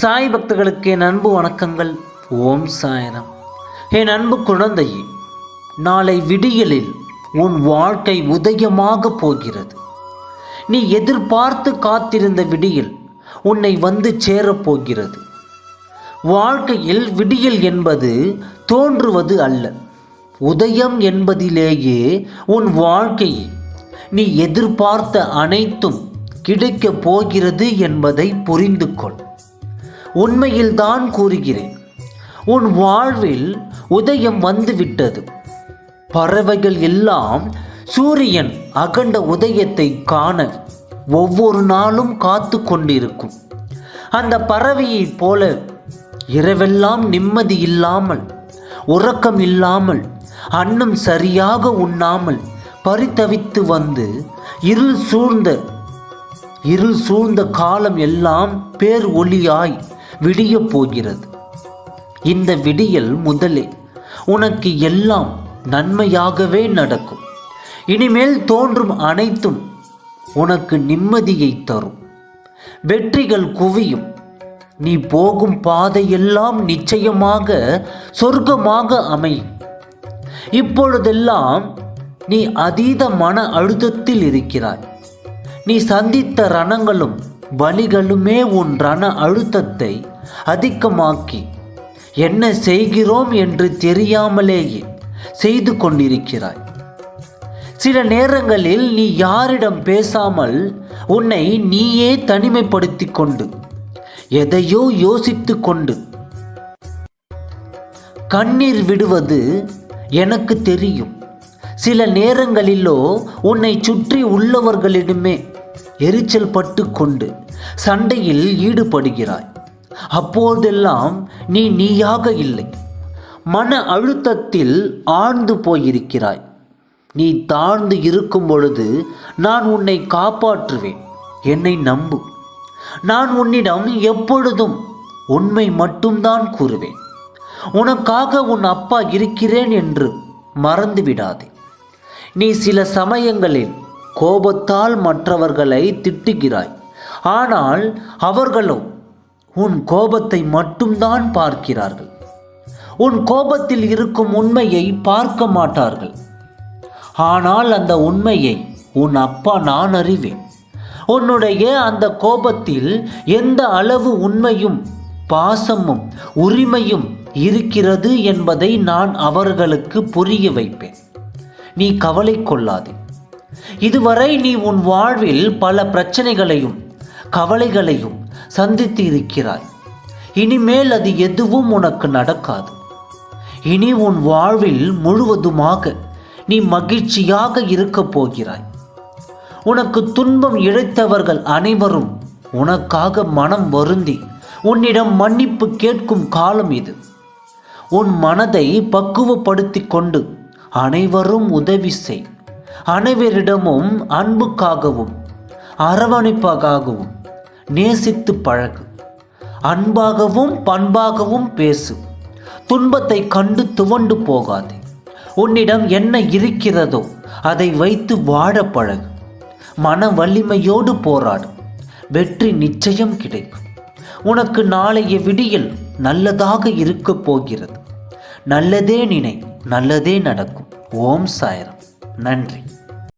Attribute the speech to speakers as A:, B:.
A: சாய் பக்தர்களுக்கு என் அன்பு வணக்கங்கள். ஓம் சாயனம் என் அன்பு குழந்தையே நாளை விடியலில் உன் வாழ்க்கை உதயமாக போகிறது. நீ எதிர்பார்த்து காத்திருந்த விடியல் உன்னை வந்து சேரப்போகிறது வாழ்க்கையில் விடியல் என்பது தோன்றுவது அல்ல. உதயம் என்பதிலேயே உன் வாழ்க்கையை நீ எதிர்பார்த்த அனைத்தும் கிடைக்கப் போகிறது என்பதை புரிந்து கொள் உண்மையில்தான் கூறுகிறேன். உன் வாழ்வில் உதயம் வந்துவிட்டது. பறவைகள் எல்லாம் சூரியன் அகண்ட உதயத்தை காண ஒவ்வொரு நாளும் காத்து கொண்டிருக்கும். அந்த பறவையைப் போல இரவெல்லாம் நிம்மதி இல்லாமல் உறக்கம் இல்லாமல் அன்னம் சரியாக உண்ணாமல் பரித்தவித்து வந்து இருள் சூழ்ந்த இருள் சூழ்ந்த காலம் எல்லாம் பேர் ஒளியாய் விடியப் போகிறது இந்த விடியல் முதலே உனக்கு எல்லாம் நன்மையாகவே நடக்கும். இனிமேல் தோன்றும் அனைத்தும் உனக்கு நிம்மதியை தரும். வெற்றிகள் குவியும். நீ போகும் பாதையெல்லாம் நிச்சயமாக சொர்க்கமாக அமையும். இப்பொழுதெல்லாம் நீ அதீத மன அழுத்தத்தில் இருக்கிறாய். நீ சந்தித்த ரணங்களும் வலிகளுமே உன் ரண அழுத்தத்தை அதிகமாக்கி என்ன செய்கிறோம் என்று தெரியாமலேயே செய்து கொண்டிருக்கிறாய். சில நேரங்களில் நீ யாரிடம் பேசாமல் உன்னை நீயே தனிமைப்படுத்தி கொண்டு எதையோ யோசித்து கொண்டு கண்ணீர் விடுவது எனக்கு தெரியும். சில நேரங்களிலோ உன்னை சுற்றி உள்ளவர்களிடமே எரிச்சல் பட்டு கொண்டு சண்டையில் ஈடுபடுகிறாய். அப்போதெல்லாம் நீ நீயாக இல்லை. மன அழுத்தத்தில் ஆழ்ந்து போயிருக்கிறாய். நீ தாழ்ந்து இருக்கும் பொழுது நான் உன்னை காப்பாற்றுவேன். என்னை நம்பு. நான் உன்னிடம் எப்பொழுதும் உண்மை மட்டும்தான் கூறுவேன். உனக்காக உன் அப்பா இருக்கிறேன் என்று மறந்துவிடாதே நீ சில சமயங்களில் கோபத்தால் மற்றவர்களை திட்டுகிறாய். ஆனால் அவர்களும் உன் கோபத்தை மட்டும்தான் பார்க்கிறார்கள். உன் கோபத்தில் இருக்கும் உண்மையை பார்க்க மாட்டார்கள். ஆனால் அந்த உண்மையை உன் அப்பா நான் அறிவேன். உன்னுடைய அந்த கோபத்தில் எந்த அளவு உண்மையும் பாசமும் உரிமையும் இருக்கிறது என்பதை நான் அவர்களுக்கு புரிய வைப்பேன். நீ கவலை கொள்ளாதே. இதுவரை நீ உன் வாழ்வில் பல பிரச்சனைகளையும் கவலைகளையும் சந்தித்து இருக்கிறாய் இனிமேல் அது எதுவும் உனக்கு நடக்காது. இனி உன் வாழ்வில் முழுவதுமாக நீ மகிழ்ச்சியாக இருக்கப் போகிறாய். உனக்கு துன்பம் இழைத்தவர்கள் அனைவரும் உனக்காக மனம் வருந்தி உன்னிடம் மன்னிப்பு கேட்கும் காலம் இது. உன் மனதை பக்குவப்படுத்தி கொண்டு அனைவரும் உதவி செய். அனைவரிடமும் அன்புக்காகவும் அரவணைப்பாகவும் நேசித்து பழகு. அன்பாகவும் பண்பாகவும் பேசு. துன்பத்தை கண்டு துவண்டு போகாதே. உன்னிடம் என்ன இருக்கிறதோ அதை வைத்து வாழ பழகு. மன வலிமையோடு போராடு. வெற்றி நிச்சயம் கிடைக்கும். உனக்கு நாளைய விடியல் நல்லதாக இருக்கப் போகிறது. நல்லதே நினை நல்லதே நடக்கும். ஓம் சாயரம். நன்றி.